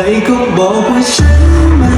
ใครก็บอกว่าฉันม่